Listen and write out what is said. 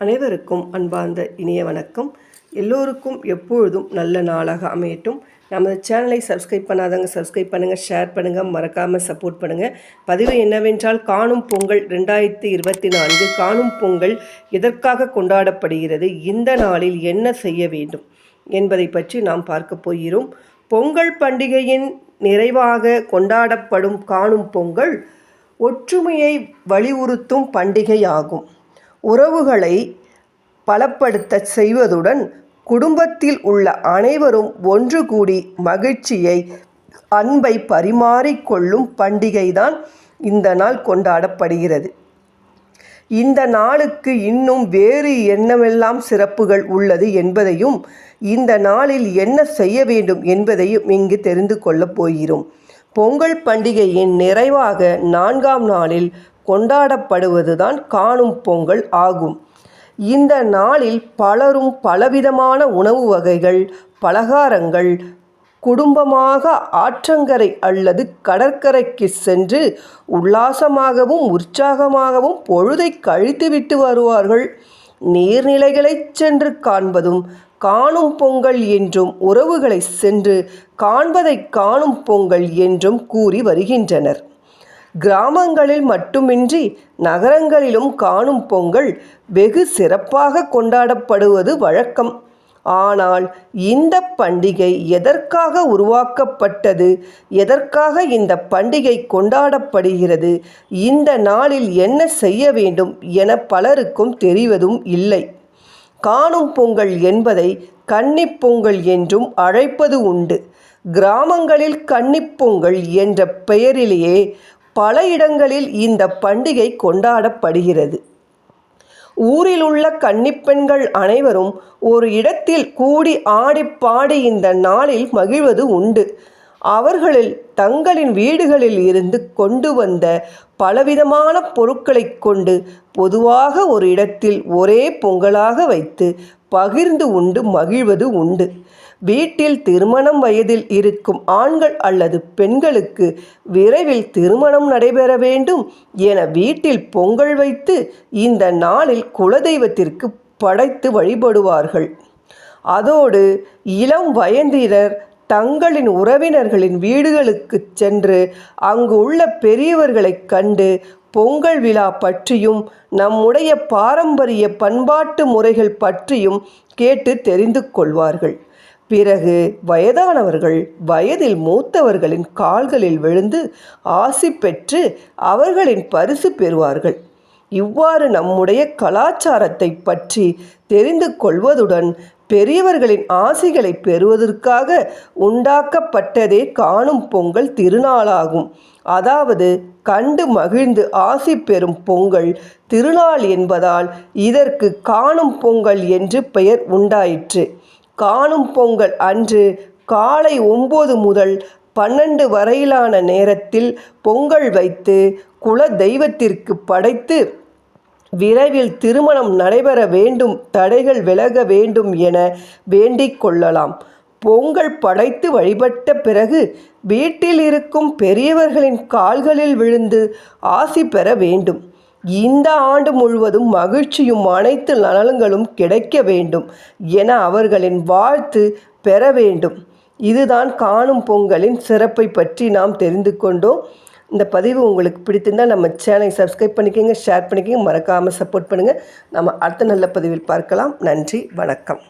அனைவருக்கும் அன்பார்ந்த இனிய வணக்கம். எல்லோருக்கும் எப்பொழுதும் நல்ல நாளாக அமையட்டும். நமது சேனலை சப்ஸ்கிரைப் பண்ணாதவங்க சப்ஸ்கிரைப் பண்ணுங்கள் ஷேர் பண்ணுங்கள் மறக்காமல் சப்போர்ட் பண்ணுங்கள் பதிவு என்னவென்றால் காணும் பொங்கல் ரெண்டாயிரத்தி இருபத்தி நான்கு காணும் பொங்கல் எதற்காக கொண்டாடப்படுகிறது இந்த நாளில் என்ன செய்ய வேண்டும் என்பதை பற்றி நாம் பார்க்க போகிறோம். பொங்கல் பண்டிகையின் நிறைவாக கொண்டாடப்படும் காணும் பொங்கல் ஒற்றுமையை வலியுறுத்தும் பண்டிகையாகும். உறவுகளை பலப்படுத்த செய்வதுடன் குடும்பத்தில் உள்ள அனைவரும் ஒன்று கூடி மகிழ்ச்சியை அன்பை பரிமாறிக்கொள்ளும் பண்டிகைதான் இந்த நாள் கொண்டாடப்படுகிறது. இந்த நாளுக்கு இன்னும் வேறு என்னவெல்லாம் சிறப்புகள் உள்ளது என்பதையும் இந்த நாளில் என்ன செய்ய வேண்டும் என்பதையும் இங்கு தெரிந்து கொள்ளப் போகிறோம். பொங்கல் பண்டிகையின் நிறைவாக நான்காம் நாளில் கொண்டாடப்படுவதுதான் காணும் பொங்கல் ஆகும். இந்த நாளில் பலரும் பலவிதமான உணவு வகைகள் பலகாரங்கள் குடும்பமாக ஆற்றங்கரை அல்லது கடற்கரைக்கு சென்று உல்லாசமாகவும் உற்சாகமாகவும் பொழுதை கழித்துவிட்டு வருவார்கள். நீர்நிலைகளைச் சென்று காண்பதும் காணும் பொங்கல் என்றும் உறவுகளை சென்று காண்பதை காணும் பொங்கல் என்றும் கூறி வருகின்றனர். கிராமங்களில் மட்டுமின்றி நகரங்களிலும் காணும் பொங்கல் வெகு சிறப்பாக கொண்டாடப்படுவது வழக்கம். ஆனால் இந்த பண்டிகை எதற்காக உருவாக்கப்பட்டது? எதற்காக இந்த பண்டிகை கொண்டாடப்படுகிறது? இந்த நாளில் என்ன செய்ய வேண்டும் என பலருக்கும் தெரிவதும் இல்லை. காணும் பொங்கல் என்பதை கன்னிப்பொங்கல் என்றும் அழைப்பது உண்டு. கிராமங்களில் கன்னிப்பொங்கல் என்ற பெயரிலேயே பல இடங்களில் இந்த பண்டிகை கொண்டாடப்படுகிறது. ஊரில் உள்ள கன்னிப்பெண்கள் அனைவரும் ஒரு இடத்தில் கூடி ஆடி பாடி இந்த நாளில் மகிழ்வது உண்டு. அவர்களில் தங்களின் வீடுகளில் இருந்து கொண்டு வந்த பலவிதமான பொருட்களை கொண்டு பொதுவாக ஒரு இடத்தில் ஒரே பொங்கலாக வைத்து பகிர்ந்து உண்டு மகிழ்வது உண்டு. வீட்டில் திருமணம் வயதில் இருக்கும் ஆண்கள் அல்லது பெண்களுக்கு விரைவில் திருமணம் நடைபெற வேண்டும் என வீட்டில் பொங்கல் வைத்து இந்த நாளில் குலதெய்வத்திற்கு படைத்து வழிபடுவார்கள். அதோடு இளம் வயதினர் தங்களின் உறவினர்களின் வீடுகளுக்கு சென்று அங்கு உள்ள பெரியவர்களைக் கண்டு பொங்கல் விழா பற்றியும் நம்முடைய பாரம்பரிய பண்பாட்டு முறைகள் பற்றியும் கேட்டு தெரிந்து கொள்வார்கள். பிறகு வயதானவர்கள் வயதில் மூத்தவர்களின் கால்களில் விழுந்து ஆசி பெற்று அவர்களின் பரிசு பெறுவார்கள். இவ்வாறு நம்முடைய கலாச்சாரத்தை பற்றி தெரிந்து கொள்வதுடன் பெரியவர்களின் ஆசைகளை பெறுவதற்காக உண்டாக்கப்பட்டதே காணும் பொங்கல் திருநாளாகும். அதாவது கண்டு மகிழ்ந்து ஆசி பெறும் பொங்கல் திருநாள் என்பதால் இதற்கு காணும் பொங்கல் என்று பெயர் உண்டாயிற்று. காணும் பொங்கல் அன்று காலை ஒம்பது முதல் பன்னெண்டு வரையிலான நேரத்தில் பொங்கல் வைத்து குல தெய்வத்திற்கு படைத்து விரைவில் திருமணம் நடைபெற வேண்டும் தடைகள் விலக வேண்டும் என வேண்டிக் கொள்ளலாம். பொங்கல் படைத்து வழிபட்ட பிறகு வீட்டில் இருக்கும் பெரியவர்களின் கால்களில் விழுந்து ஆசி பெற வேண்டும். இந்த ஆண்டு முழுவதும் மகிழ்ச்சியும் அனைத்து நலன்களும் கிடைக்க வேண்டும் என அவர்களின் வாழ்த்து பெற வேண்டும். இதுதான் காணும் பொங்கலின் சிறப்பை பற்றி நாம் தெரிந்து கொண்டோம். இந்த பதிவு உங்களுக்கு பிடித்திருந்தால் நம்ம சேனலை சப்ஸ்கிரைப் பண்ணிக்கோங்க ஷேர் பண்ணிக்கோங்க மறக்காமல் சப்போர்ட் பண்ணுங்கள் நம்ம அடுத்த நல்ல பதிவில் பார்க்கலாம். நன்றி வணக்கம்.